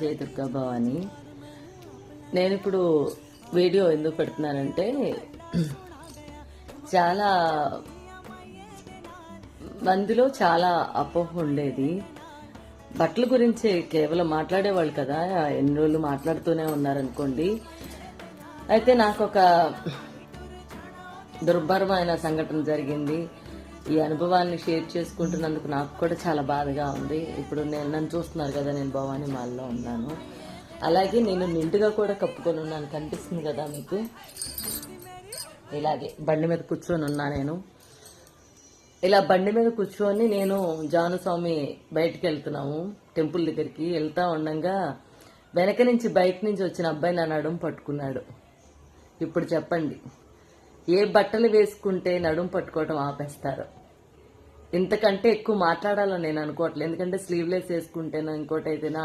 జయ దుర్గా భవాని. నేను ఇప్పుడు వీడియో ఎందుకు పెడుతున్నానంటే చాలా మందిలో చాలా అపోహ ఉండేది. బట్టల గురించి కేవలం మాట్లాడేవాళ్ళు కదా ఎన్ని రోజులు మాట్లాడుతూనే ఉన్నారనుకోండి. అయితే నాకు ఒక దుర్భరమైన సంఘటన జరిగింది. ఈ అనుభవాన్ని షేర్ చేసుకుంటున్నందుకు నాకు కూడా చాలా బాధగా ఉంది. ఇప్పుడు నేను నన్ను చూస్తున్నారు కదా నేను భవానీ మాల్లో ఉన్నాను. అలాగే నేను నిండుగా కూడా కప్పుకొని ఉన్నాను. కనిపిస్తుంది కదా మీకు? ఇలాగే బండి మీద కూర్చొని ఉన్నా నేను. ఇలా బండి మీద కూర్చొని నేను జానుస్వామి బయటికి వెళ్తున్నాము. టెంపుల్ దగ్గరికి వెళ్తా ఉండగా వెనక నుంచి బయట నుంచి వచ్చిన అబ్బాయి నా నడుము పట్టుకున్నాడు. ఇప్పుడు చెప్పండి. ఏ బట్టలు వేసుకుంటే నడుము పట్టుకోవడం ఆపేస్తారు. ఇంతకంటే ఎక్కువ మాట్లాడాలని నేను అనుకోవట్లేదు. ఎందుకంటే స్లీవ్లెస్ వేసుకుంటేనా ఇంకోటి అయితేనా